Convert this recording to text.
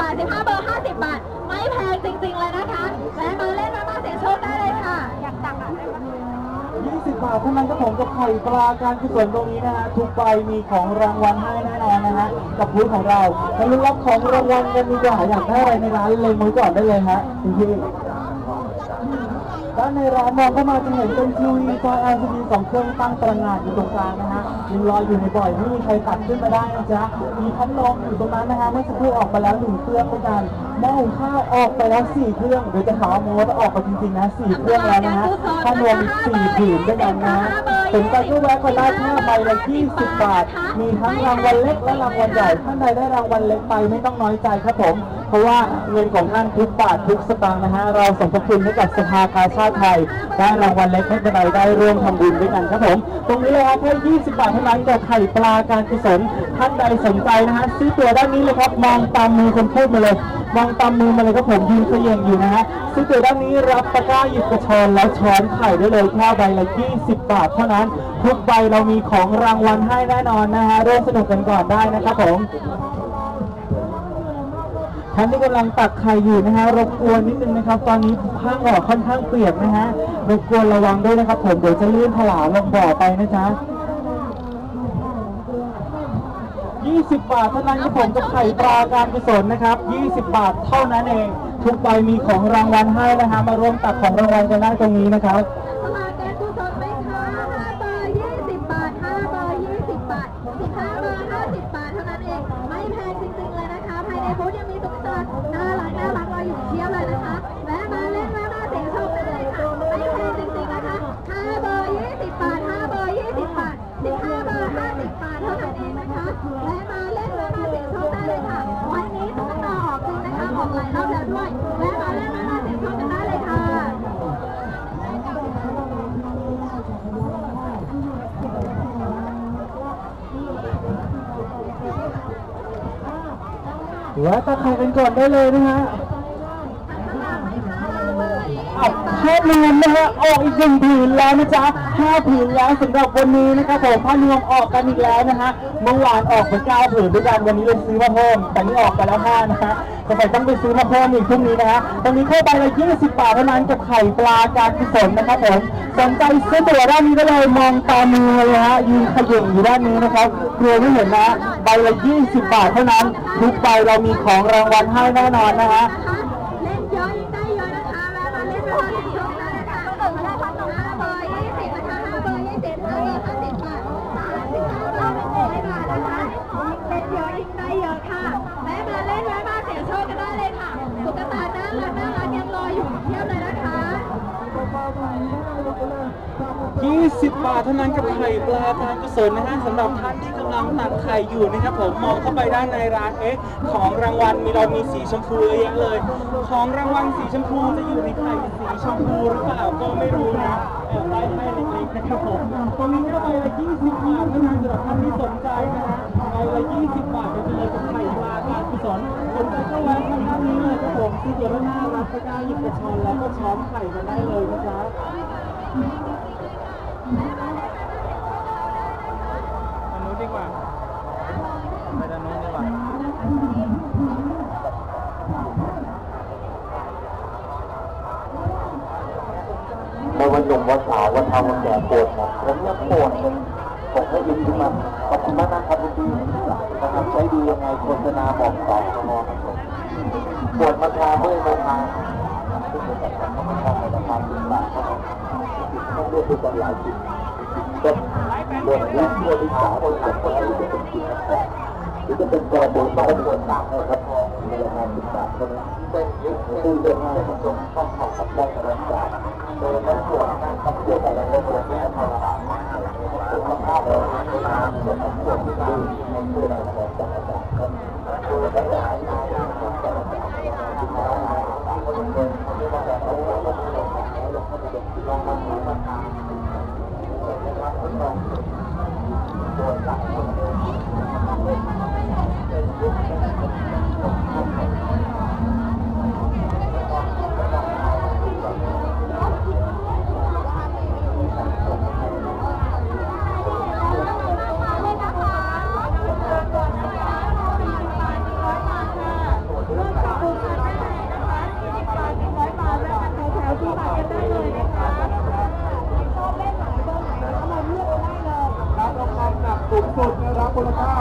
บาท 15 เบอร์ 50 บาท ไม่แพงจริง ๆ เลยนะคะ และมาเล่นมามาเสียงโชคได้เลยค่ะ อยากตังอะได้ปะ20 บาทเท่านั้นครับผมกับไข่ปลาการกุศลตรงนี้นะฮะทุกใบมีของรางวัลให้แน่นอนนะฮะกับพูดของเรามาลุ้นรับของรางวัลกันดีกว่าอยากได้อะไรในร้านเลยมือก่อนได้เลยฮะคุณพี่ ด้านในร้านมองเข้ามาจะเห็นเป็นทีวีจอ LCD สองเครื่องตั้งตระหง่านอยู่ตรงกลางนะฮะยังลอยอยู่ในบ่อยไม่มีใครตัดขึ้นมาได้นะจ๊ะมีพัดลมอยู่ตรงนั้นนะฮะเมื่อสักครู่ออกไปแล้วหนึ่งเครื่องด้วยกันหม้อหุงข้าวออกไปแล้วสี่เครื่องเดี๋ยวจะหาว่าโม้ว่าออกไปจริงๆนะสี่เครื่องแล้วนะฮะถ้ารวมสี่ผืนด้วยกันนะฮะสนใจก็แวะมาได้ค่าใบละ20 บาท มีทั้งรางวัลเล็กและรางวัลใหญ่ท่านใดได้รางวัลเล็กไปไม่ต้องน้อยใจครับผมเพราะว่าเงินของท่านทุกบาททุกสตางค์นะฮะเราสมทบทุนให้กับสภากาชาติไทยได้รางวัลเล็กไม่เป็นไรได้ร่วมทำบุญด้วยกันครับผม ตรงนี้เลยครับแค่20 บาทเท่านั้นกับไข่ปลาการกุศลท่านใดสนใจนะฮะซื้อตัวด้านนี้เลยครับมองตามมือคนพูดมาเลยมองตามมือมาเลยครับผมยืนเขย่งอยู่นะฮะซื้อตัวด้านนี้รับตะกร้าหยิบกระชอนแล้วช้อนไข่ได้เลยแค่ใบละ 20 บาทเท่านั้นทุกใบเรามีของรางวัลให้แน่นอนนะฮะร่วมสนุกกันก่อนได้นะครับผม ท่านที่กำลังตักไข่อยู่นะฮะรบกวนนิดนึงนะครับ ตอนนี้ข้างบ่อค่อนข้างเปียกนะฮะรบกวนระวังด้วยนะครับ ผมเดี๋ยวจะลื่นถลาลงบ่อไปนะจ๊ะ20 บาทเท่านั้นครับผมกับไข่ปลาการกุศลนะครับ 20 บาทเท่านั้นเอง ทุกใบมีของรางวัลให้นะฮะมาร่วมตักของรางวัลกันได้ตรงนี้นะครับ แวะตักไข่กันก่อนได้เลยนะฮะอ้าว ผ้านวมนะฮะออกอีกหนึ่งผืนแล้วนะจ๊ะห้าผืนแล้วสำหรับวันนี้นะครับผมผ้านวมออกกันอีกแล้วนะฮะเมื่อวานออกไปเก้าผืนด้วยกันวันนี้เลยซื้อมาเพิ่มแต่นี่ออกไปแล้วห้านะฮะก็ไปต้องไปซื้อมาเพิ่มอีกพรุ่งนี้นะฮะตอนนี้เข้าไปละ20บบาทเท่านั้นกับไข่ปลาการกุศลนะครับผมสนใจซื้อตัวด้านนี้ก็เลยมองตามือเลยฮะยืนขย่งอยู่ด้านนี้นะครับกลัวไม่เห็นนะใบละ20บบาทเท่านั้นทุกใบเรามีของรางวัลให้แน่นอนนะฮะเล่นเยอะ 20 บาทเท่านั้นกับไข่ปลาการกุศลนะฮะสำหรับท่านที่กำลังตักไข่อยู่นะครับผมมองเข้าไปด้านในร้านเอ๊ะของรางวัลมีเรามีสีชมพูเยอะแยะเลย ของรางวัลสีชมพูจะอยู่ในไข่สีชมพูหรือเปล่าก็ไม่รู้นะแอบได้ให้เล็กๆนะครับผมตรงนี้ก็ใบละ20 บาทเท่านั้นสำหรับท่านที่สนใจนะฮะใบละ20 บาทไปเลยกับไข่ปลาการกุศลสนใจก็แวะมาด้านนี้เลยครับผมที่เดี๋ยวหน้ารับตะกร้าหยิบกระชอนแล้วก็ช้อนไข่กันได้เลยนะครับ อันนู้นดีกว่า ไปด้านนู้นดีกว่าไม่ว่าหนุ่มว่าสาวว่าเฒ่าว่าแก่ปวดหมดผมเนี่ยปวดผมผมให้ยินขึ้นมาขอบคุณมากนะครับคุณดีนะครับใช้ดียังไงโฆษณาบอกต่อตลอดครับปวดมาทาเมื่อยมาทาซึ่มา ด้วยกันหลายสิ่งก็ปวดแรกปวดที่สามปวดหลังปวดอะไรจะเป็นสิ่นะครับหรือจะเป็นกระดูกมาปวดหลังนะครับในราคาสิบบาทเท่านั้นได้เยอะตู้เยอะมากครับ สุดนครับมูลค่า